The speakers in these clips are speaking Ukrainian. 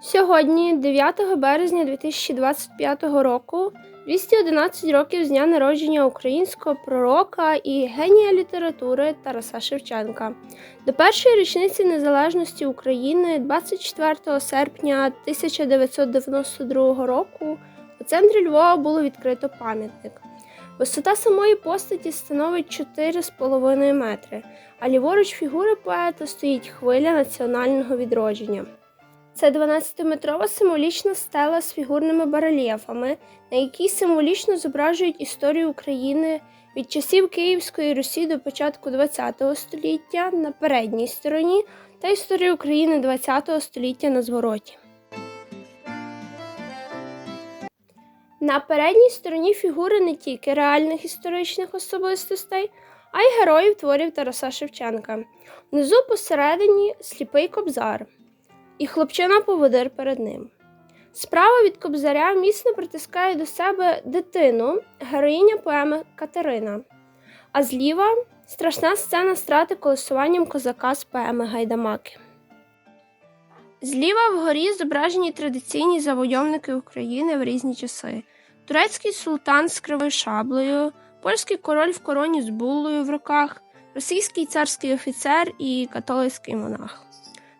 Сьогодні, 9 березня 2025 року, 211 років з дня народження українського пророка і генія літератури Тараса Шевченка. До першої річниці незалежності України, 24 серпня 1992 року, у центрі Львова було відкрито пам'ятник. Висота самої постаті становить 4,5 метри, а ліворуч фігури поета стоїть хвиля національного відродження. Це 12-метрова символічна стела з фігурними барельєфами, на якій символічно зображують історію України від часів Київської Русі до початку ХХ століття на передній стороні та історію України ХХ століття на звороті. На передній стороні фігури не тільки реальних історичних особистостей, а й героїв творів Тараса Шевченка. Внизу посередині сліпий кобзар і хлопчина-поводир перед ним. Справа від кобзаря міцно притискає до себе дитину, героїня поеми Катерина, а зліва страшна сцена страти колесуванням козака з поеми Гайдамаки. Зліва вгорі зображені традиційні завойовники України в різні часи: турецький султан з кривою шаблею, польський король в короні з буллою в руках, російський царський офіцер і католицький монах.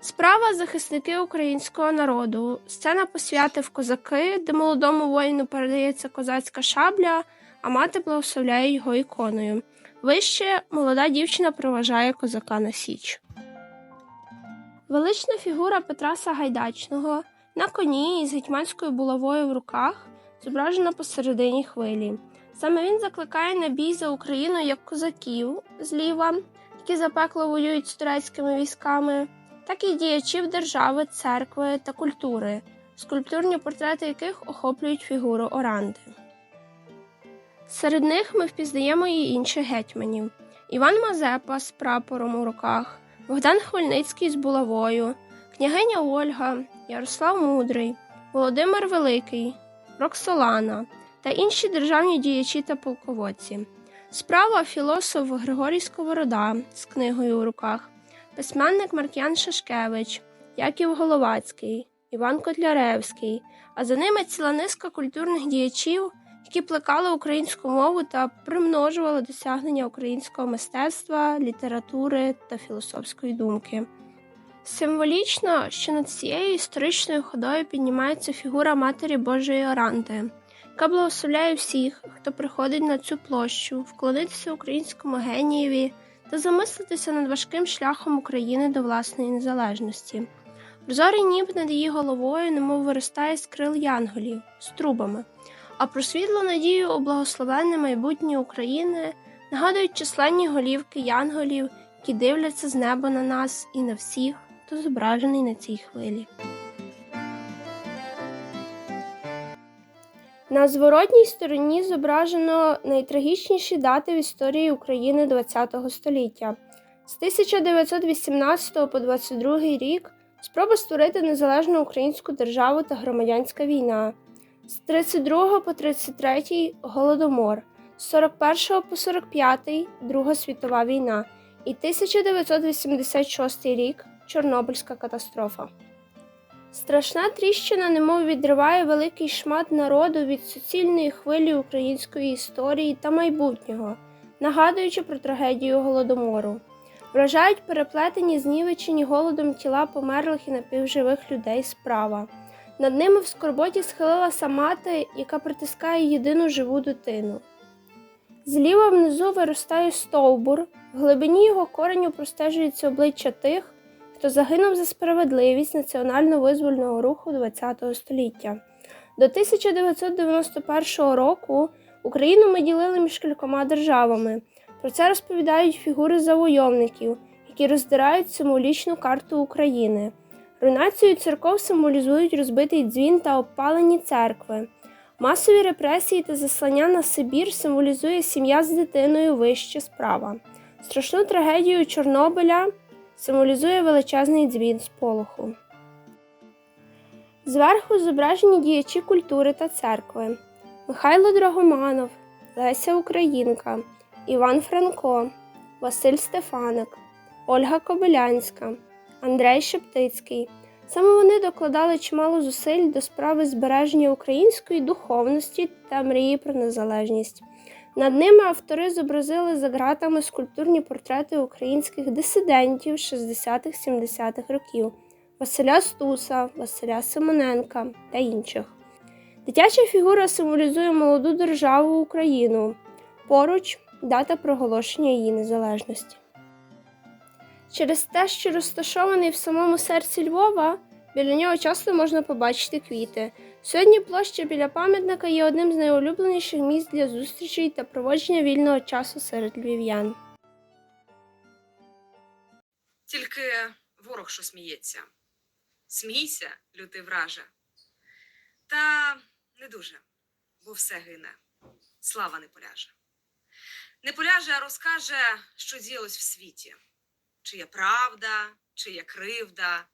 Справа захисники українського народу. Сцена посвяти в козаки, де молодому воїну передається козацька шабля, а мати благословляє його іконою. Вище молода дівчина проважає козака на січ. Велична фігура Петра Сагайдачного на коні із гетьманською булавою в руках зображена посередині хвилі. Саме він закликає на бій за Україну як козаків зліва, які запекло воюють з турецькими військами так і діячів держави, церкви та культури, скульптурні портрети яких охоплюють фігуру Оранди. Серед них ми впізнаємо і інших гетьманів: Іван Мазепа з прапором у руках, Богдан Хмельницький з булавою, княгиня Ольга, Ярослав Мудрий, Володимир Великий, Роксолана та інші державні діячі та полководці. Справа філософ Григорій Сковорода з книгою у руках, письменник Марк'ян Шашкевич, Яків Головацький, Іван Котляревський, а за ними ціла низка культурних діячів, які плекали українську мову та примножували досягнення українського мистецтва, літератури та філософської думки. Символічно, що над цією історичною ходою піднімається фігура Матері Божої Оранти, яка благословляє всіх, хто приходить на цю площу, вклонитися українському генієві та замислитися над важким шляхом України до власної незалежності. Прозорий ніб над її головою, немов виростає з крил янголів, з трубами, а про світлу надію у благословенне майбутнє України нагадують численні голівки янголів, які дивляться з неба на нас і на всіх, хто зображений на цій хвилі. На зворотній стороні зображено найтрагічніші дати в історії України ХХ століття. З 1918 по 22 рік спроба створити незалежну українську державу та громадянська війна, з 32 по 33 голодомор, з 41 по 45 Друга світова війна і 1986 рік Чорнобильська катастрофа. Страшна тріщина немов відриває великий шмат народу від суцільної хвилі української історії та майбутнього, нагадуючи про трагедію голодомору. Вражають переплетені, знівечені голодом тіла померлих і напівживих людей справа. Над ними в скорботі схилилася мати, яка притискає єдину живу дитину. Зліва внизу виростає стовбур, в глибині його кореню простежується обличчя тих хто загинув за справедливість національно-визвольного руху ХХ століття. До 1991 року Україну ми ділили між кількома державами. Про це розповідають фігури завойовників, які роздирають символічну карту України. Руйнацію церков символізують розбитий дзвін та обпалені церкви. Масові репресії та заслання на Сибір символізує сім'я з дитиною вище справа. Страшну трагедію Чорнобиля символізує величезний дзвін сполоху. Зверху зображені діячі культури та церкви Михайло Драгоманов, Леся Українка, Іван Франко, Василь Стефаник, Ольга Кобилянська, Андрей Шептицький, Саме вони докладали чимало зусиль до справи збереження української духовності та мрії про незалежність. Над ними автори зобразили за ґратами скульптурні портрети українських дисидентів 60-70-х років Василя Стуса, Василя Симоненка та інших. Дитяча фігура символізує молоду державу Україну. Поруч дата проголошення її незалежності. Через те, що розташований в самому серці Львова, біля нього часто можна побачити квіти. Сьогодні площа біля пам'ятника є одним з найулюбленіших місць для зустрічей та проводження вільного часу серед львів'ян. Тільки ворог що сміється. Смійся, лютий враже. Та не дуже, бо все гине. Слава не поляже. Не поляже, а розкаже, що діялось в світі, чия правда, чия кривда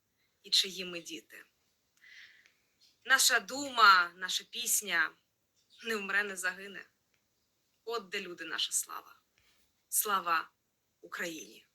і чиї ми діти. Наша дума, наша пісня не вмре, не загине. От де люди наша слава. Слава Україні!